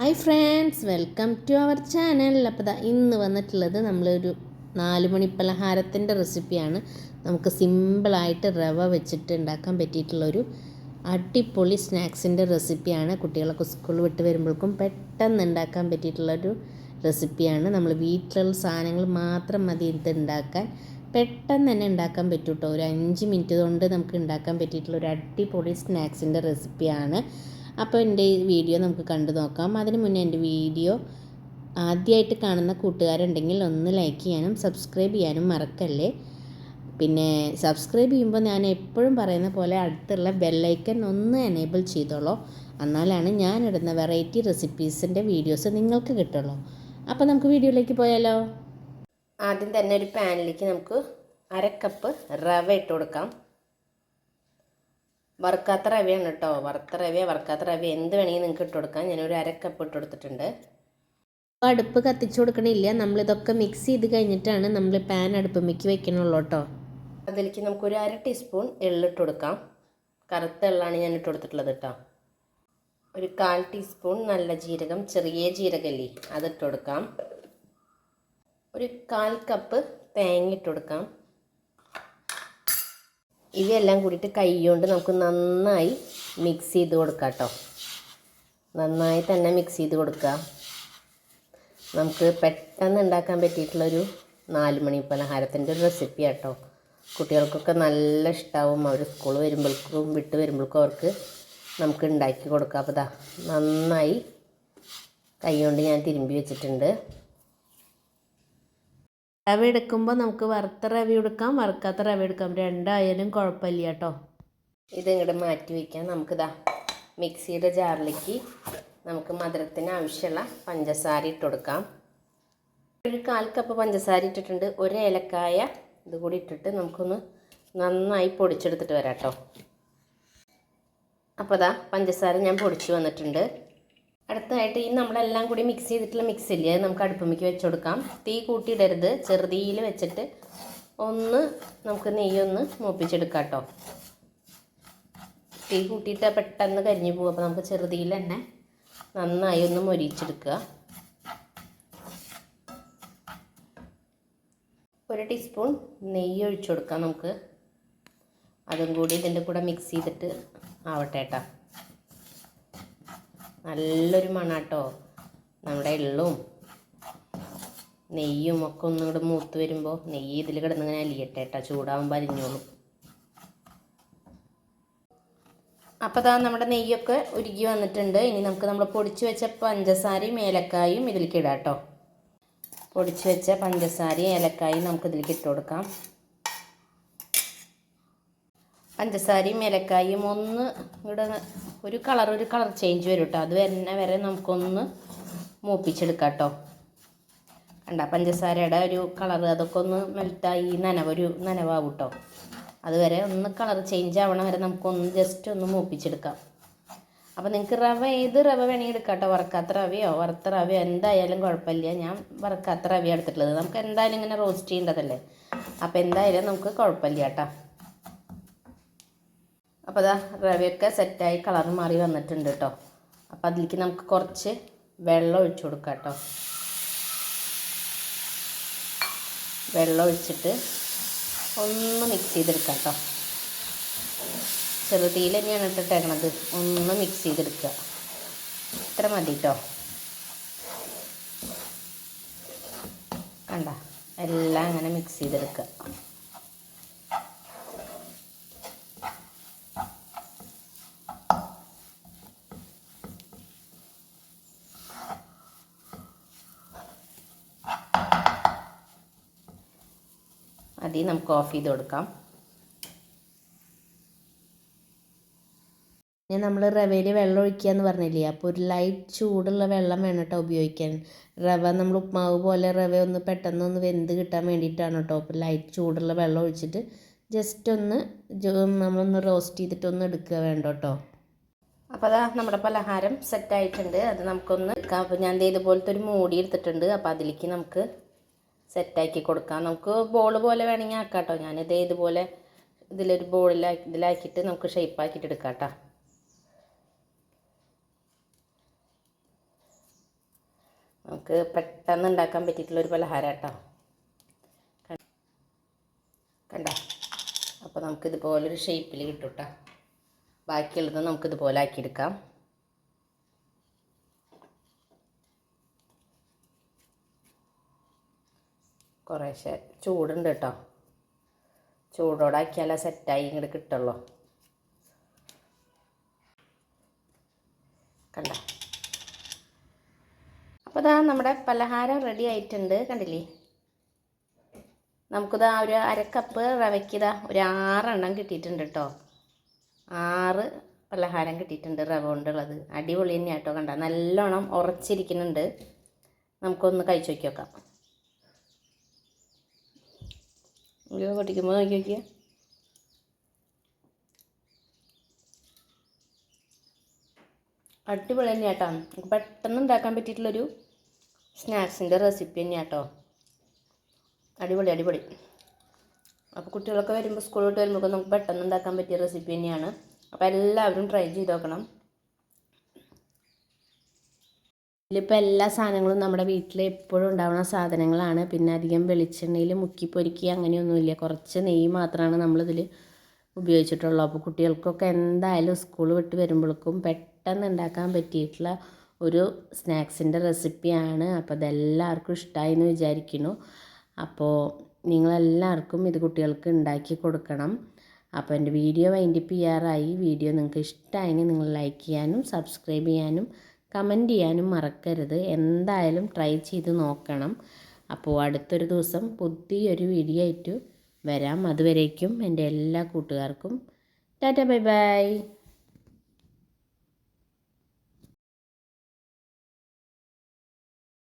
Hi friends welcome to our channel. അപ്പോൾ ഇന്ന് വന്നിട്ടുള്ളത് നമ്മളൊരു നാല് മണി പലഹാരത്തിന്റെ റെസിപ്പിയാണ്. നമുക്ക് സിമ്പിളായിട്ട് റവ വെച്ചിട്ട് ഉണ്ടാക്കാൻ പറ്റിയിട്ടുള്ളൊരു അടിപൊളി സ്നാക്സിന്റെ റെസിപ്പിയാണ്. കുട്ടികളൊക്കെ സ്കൂളിൽ വിട്ട് വരുമ്പോഴേക്കും പെട്ടെന്ന് ഉണ്ടാക്കാൻ പറ്റിയിട്ടുള്ളൊരു റെസിപ്പിയാണ്. നമ്മൾ വീട്ടിലുള്ള സാധനങ്ങൾ മാത്രം മതി ഇത് ഉണ്ടാക്കാൻ. പെട്ടെന്ന് തന്നെ ഉണ്ടാക്കാൻ പറ്റും കേട്ടോ ഒരു അഞ്ച് മിനിറ്റ് കൊണ്ട് നമുക്ക് ഉണ്ടാക്കാൻ പറ്റിയിട്ടുള്ള ഒരു അടിപൊളി സ്നാക്സിന്റെ റെസിപ്പിയാണ്. അപ്പോൾ എന്റെ ഈ വീഡിയോ നമുക്ക് കണ്ടു നോക്കാം. അതിന് മുന്നേ എന്റെ വീഡിയോ ആദ്യമായിട്ട് കാണുന്ന കൂട്ടുകാരുണ്ടെങ്കിൽ ഒന്ന് ലൈക്ക് ചെയ്യാനും സബ്സ്ക്രൈബ് ചെയ്യാനും മറക്കല്ലേ? പിന്നെ സബ്സ്ക്രൈബ് ചെയ്യുമ്പോൾ ഞാൻ എപ്പോഴും പറയുന്ന പോലെ അടുത്തുള്ള ബെല്ലൈക്കൻ ഒന്ന് എനേബിൾ ചെയ്തോളൂ. എന്നാലാണ് ഞാൻ ഇടുന്ന വെറൈറ്റി റെസിപ്പീസിന്റെ വീഡിയോസ് നിങ്ങൾക്ക് കിട്ടുള്ളൂ. അപ്പോൾ നമുക്ക് വീഡിയോയിലേക്ക് പോയാലോ? ആദ്യം തന്നെ ഒരു പാനിലേക്ക് നമുക്ക് അര കപ്പ് റവ ഇട്ട് കൊടുക്കാം. വറുക്കാത്ത റവയാണ് കേട്ടോ വറുത്ത റവ വറുക്കാത്ത റവ എന്ത് വേണമെങ്കിൽ നിങ്ങൾക്ക് ഇട്ട് കൊടുക്കാം. ഞാനൊരു അര കപ്പ് ഇട്ട് കൊടുത്തിട്ടുണ്ട്. അപ്പോൾ അടുപ്പ് കത്തിച്ചു കൊടുക്കണില്ല നമ്മളിതൊക്കെ മിക്സ് ചെയ്ത് കഴിഞ്ഞിട്ടാണ് നമ്മൾ പാൻ അടുപ്പമ്മയ്ക്ക് വെക്കണുള്ളൂ കേട്ടോ അതിലേക്ക് നമുക്കൊരു അര ടീസ്പൂൺ എള്ളിട്ട് കൊടുക്കാം. കറുത്ത എള്ളാണ് ഞാൻ ഇട്ട് കൊടുത്തിട്ടുള്ളത് കേട്ടോ ഒരു കാൽ ടീസ്പൂൺ നല്ല ജീരകം ചെറിയ ജീരകല്ലേ അതിട്ട് കൊടുക്കാം. ഒരു കാൽ കപ്പ് തേങ്ങ ഇട്ട് കൊടുക്കാം. ഇവയെല്ലാം കൂടിയിട്ട് കൈ കൊണ്ട് നമുക്ക് നന്നായി മിക്സ് ചെയ്ത് കൊടുക്കാം കേട്ടോ നന്നായി തന്നെ മിക്സ് ചെയ്ത് കൊടുക്കുക. നമുക്ക് പെട്ടെന്ന് ഉണ്ടാക്കാൻ പറ്റിയിട്ടുള്ളൊരു നാല് മണി പലഹാരത്തിന്റെ ഒരു റെസിപ്പി കേട്ടോ കുട്ടികൾക്കൊക്കെ നല്ല ഇഷ്ടമാവും അവർ സ്കൂൾ വരുമ്പോഴേക്കും വിട്ട് വരുമ്പോഴേക്കും അവർക്ക് നമുക്ക് ഉണ്ടാക്കി കൊടുക്കാം. അപ്പോൾ നന്നായി കൈ കൊണ്ട് ഞാൻ തിരുമ്പി വെച്ചിട്ടുണ്ട്. റവ എടുക്കുമ്പോൾ നമുക്ക് വറുത്ത റവ എടുക്കാം. വറുക്കാത്ത റവ എടുക്കാം. രണ്ടായാലും കുഴപ്പമില്ല കേട്ടോ. ഇത് ഇങ്ങോട്ട് മാറ്റി വയ്ക്കാം നമുക്കിതാ മിക്സിയുടെ ജാറിലേക്ക് നമുക്ക് മധുരത്തിന് ആവശ്യമുള്ള പഞ്ചസാര ഇട്ട് കൊടുക്കാം. ഒരു കാൽ കപ്പ് പഞ്ചസാര ഇട്ടിട്ടുണ്ട്. ഒരു ഏലക്കായ ഇത് കൂടി ഇട്ടിട്ട് നമുക്കൊന്ന് നന്നായി പൊടിച്ചെടുത്തിട്ട് വരാം കേട്ടോ. അപ്പോൾ അതാ പഞ്ചസാര ഞാൻ പൊടിച്ച് വന്നിട്ടുണ്ട്. അടുത്തതായിട്ട് ഈ നമ്മളെല്ലാം കൂടി മിക്സ് ചെയ്തിട്ടുള്ള മിക്സ് ഇല്ലേ? അത് നമുക്ക് അടുപ്പമ്മയ്ക്ക് വെച്ച് കൊടുക്കാം തീ കൂട്ടിയിടരുത്. ചെറുതീയിൽ വെച്ചിട്ട് ഒന്ന് നമുക്ക് നെയ്യൊന്ന് മൂപ്പിച്ചെടുക്കാം കേട്ടോ തീ കൂട്ടിയിട്ട് പെട്ടെന്ന് കരിഞ്ഞു പോകും അപ്പോൾ നമുക്ക് ചെറുതീയിൽ തന്നെ നന്നായി ഒന്ന് മൊരിച്ചെടുക്കുക ഒരു ടീസ്പൂൺ നെയ്യ് ഒഴിച്ചു കൊടുക്കാം നമുക്ക്. അതും കൂടി ഇതിന്റെ കൂടെ മിക്സ് ചെയ്തിട്ട് ആവട്ടെ കേട്ടോ നല്ലൊരു മണാട്ടോ. നമ്മുടെ എള്ളും നെയ്യും ഒക്കെ ഒന്നും കൂടെ മൂത്ത് വരുമ്പോൾ നെയ്യ് ഇതിൽ കിടന്നിങ്ങനെ അലിയട്ടെ കേട്ടോ ചൂടാകുമ്പോൾ അരിഞ്ഞോളും അപ്പോൾ അതാ നമ്മുടെ നെയ്യൊക്കെ ഉരുകി വന്നിട്ടുണ്ട്. ഇനി നമുക്ക് നമ്മൾ പൊടിച്ചു വെച്ച പഞ്ചസാരയും ഏലക്കായും ഇതിലേക്ക് ഇടാം കേട്ടോ പൊടിച്ചു വെച്ച പഞ്ചസാരയും ഏലക്കായും നമുക്ക് ഇതിലേക്ക് ഇട്ട് കൊടുക്കാം. പഞ്ചസാരയും ഏലക്കായും ഒന്ന് ഇവിടെ ഒരു കളർ ഒരു കളർ ചേഞ്ച് വരും കേട്ടോ അത് വരുന്ന വരെ നമുക്കൊന്ന് മൂപ്പിച്ചെടുക്കാം കേട്ടോ കണ്ട പഞ്ചസാരയുടെ ഒരു കളർ അതൊക്കെ ഒന്ന് മെൽറ്റായി നനവ് ഒരു നനവാകും കേട്ടോ അതുവരെ ഒന്ന് കളർ ചേഞ്ച് ആവണ വരെ നമുക്കൊന്ന് ജസ്റ്റ് ഒന്ന് മൂപ്പിച്ചെടുക്കാം. അപ്പോൾ നിങ്ങൾക്ക് റവ ഏത് റവ വേണമെങ്കിൽ എടുക്കാം കേട്ടോ വറക്കാത്ത റവയോ വറുത്ത റവയോ എന്തായാലും കുഴപ്പമില്ല. ഞാൻ വറക്കാത്ത റവയാണ് എടുത്തിട്ടുള്ളത്. നമുക്ക് എന്തായാലും ഇങ്ങനെ റോസ്റ്റ് ചെയ്യേണ്ടതല്ലേ? അപ്പോൾ എന്തായാലും നമുക്ക് കുഴപ്പമില്ല കേട്ടോ അപ്പോൾ അതാ റവയൊക്കെ സെറ്റായി കളർ മാറി വന്നിട്ടുണ്ട് കേട്ടോ അപ്പോൾ അതിലേക്ക് നമുക്ക് കുറച്ച് വെള്ളം ഒഴിച്ചു കൊടുക്കാം കേട്ടോ വെള്ളം ഒഴിച്ചിട്ട് ഒന്ന് മിക്സ് ചെയ്തെടുക്കാം കേട്ടോ ചെറുതീയിൽ തന്നെയാണ് ഇട്ടിട്ടേക്കണത്. ഒന്ന് മിക്സ് ചെയ്തെടുക്കുക. ഇത്ര മതി കേട്ടോ കണ്ട? എല്ലാം അങ്ങനെ മിക്സ് ചെയ്തെടുക്കുക. അതി നമുക്ക് ഓഫ് ചെയ്ത് കൊടുക്കാം. ഞാൻ നമ്മൾ റവയിൽ വെള്ളം ഒഴിക്കുക എന്ന് പറഞ്ഞില്ലേ? അപ്പോൾ ഒരു ലൈറ്റ് ചൂടുള്ള വെള്ളം വേണം കേട്ടോ ഉപയോഗിക്കാൻ. റവ നമ്മൾ ഉപ്മാവ് പോലെ റവ ഒന്ന് പെട്ടെന്ന് ഒന്ന് വെന്ത് കിട്ടാൻ വേണ്ടിയിട്ടാണ് കേട്ടോ. അപ്പോൾ ലൈറ്റ് ചൂടുള്ള വെള്ളം ഒഴിച്ചിട്ട് ജസ്റ്റ് ഒന്ന് നമ്മളൊന്ന് റോസ്റ്റ് ചെയ്തിട്ട് ഒന്ന് എടുക്കുക വേണ്ട കേട്ടോ. അപ്പോൾ അതാ നമ്മുടെ പലഹാരം സെറ്റായിട്ടുണ്ട് അത് നമുക്കൊന്ന് അപ്പോൾ ഞാൻ ഇതുപോലത്തെ ഒരു മൂടി എടുത്തിട്ടുണ്ട്. അപ്പോൾ അതിലേക്ക് നമുക്ക് സെറ്റാക്കി കൊടുക്കാം. നമുക്ക് ബോൾ പോലെ വേണമെങ്കിൽ ആക്കാം കേട്ടോ ഞാനിത് ഇതുപോലെ ഇതിലൊരു ബോളിൽ ഇതിലാക്കിയിട്ട് നമുക്ക് ഷേപ്പാക്കിയിട്ട് എടുക്കാം കേട്ടോ നമുക്ക് പെട്ടെന്ന് ഉണ്ടാക്കാൻ പറ്റിയിട്ടുള്ള ഒരു പലഹാരം കേട്ടോ കണ്ട അപ്പോൾ നമുക്കിതുപോലൊരു ഷേപ്പിൽ കിട്ടും കേട്ടോ ബാക്കിയുള്ളത് നമുക്കിതുപോലെ ആക്കിയെടുക്കാം. കുറേശ്ശെ ചൂടുണ്ട് കേട്ടോ ചൂടോടെ ആക്കിയാലേ സെറ്റായി ഇങ്ങോട്ട് കിട്ടുള്ളൂ. കണ്ട? അപ്പോൾ ഇതാ നമ്മുടെ പലഹാരം റെഡി ആയിട്ടുണ്ട്. കണ്ടില്ലേ? നമുക്കിതാ ഒരു അരക്കപ്പ് റവയ്ക്ക് ഇതാ ഒരു ആറെണ്ണം കിട്ടിയിട്ടുണ്ട് കേട്ടോ ആറ് പലഹാരം കിട്ടിയിട്ടുണ്ട് റവ കൊണ്ടുള്ളത്. അടിപൊളി തന്നെയാട്ടോ കണ്ട? നല്ലോണം ഉറച്ചിരിക്കുന്നുണ്ട്. നമുക്കൊന്ന് കഴിച്ചു നോക്കി നോക്കാം. ഇത് പൊട്ടിക്കുമ്പോൾ നോക്കി നോക്കിയാൽ അടിപൊളി തന്നെ കേട്ടോ നമുക്ക് പെട്ടെന്ന് ഉണ്ടാക്കാൻ പറ്റിയിട്ടുള്ളൊരു സ്നാക്സിന്റെ റെസിപ്പി തന്നെയാണ് കേട്ടോ അടിപൊളി അടിപൊളി. അപ്പോൾ കുട്ടികളൊക്കെ വരുമ്പോൾ സ്കൂൾ വിട്ട് വരുമ്പോൾ നമുക്ക് പെട്ടെന്ന് ഉണ്ടാക്കാൻ പറ്റിയ റെസിപ്പി തന്നെയാണ്. അപ്പോൾ എല്ലാവരും ട്രൈ ചെയ്ത് നോക്കണം. ഇതിലിപ്പോൾ എല്ലാ സാധനങ്ങളും നമ്മുടെ വീട്ടിൽ എപ്പോഴും ഉണ്ടാവുന്ന സാധനങ്ങളാണ്. പിന്നെ അധികം വെളിച്ചെണ്ണയിൽ മുക്കി പൊരിക്കുക അങ്ങനെയൊന്നുമില്ല. കുറച്ച് നെയ്യ് മാത്രമാണ് നമ്മളിതിൽ ഉപയോഗിച്ചിട്ടുള്ളൂ. അപ്പോൾ കുട്ടികൾക്കൊക്കെ എന്തായാലും സ്കൂൾ വിട്ട് വരുമ്പോഴേക്കും പെട്ടെന്ന് ഉണ്ടാക്കാൻ പറ്റിയിട്ടുള്ള ഒരു സ്നാക്സിന്റെ റെസിപ്പിയാണ്. അപ്പോൾ അതെല്ലാവർക്കും ഇഷ്ടമായി എന്ന് വിചാരിക്കുന്നു. അപ്പോൾ നിങ്ങളെല്ലാവർക്കും ഇത് കുട്ടികൾക്ക് ഉണ്ടാക്കി കൊടുക്കണം. അപ്പോൾ എന്റെ വീഡിയോ വൈൻഡിപ്പ് ചെയ്യാറായി. വീഡിയോ നിങ്ങൾക്ക് ഇഷ്ടമായെങ്കിൽ നിങ്ങൾ ലൈക്ക് ചെയ്യാനും സബ്സ്ക്രൈബ് ചെയ്യാനും കമന്റ് ചെയ്യാനും മറക്കരുത്. എന്തായാലും ട്രൈ ചെയ്ത് നോക്കണം. അപ്പോൾ അടുത്തൊരു ദിവസം പുതിയൊരു വീഡിയോ ആയിട്ട് വരാം. അതുവരേക്കും എന്റെ എല്ലാ കൂട്ടുകാർക്കും. Tata bye bye.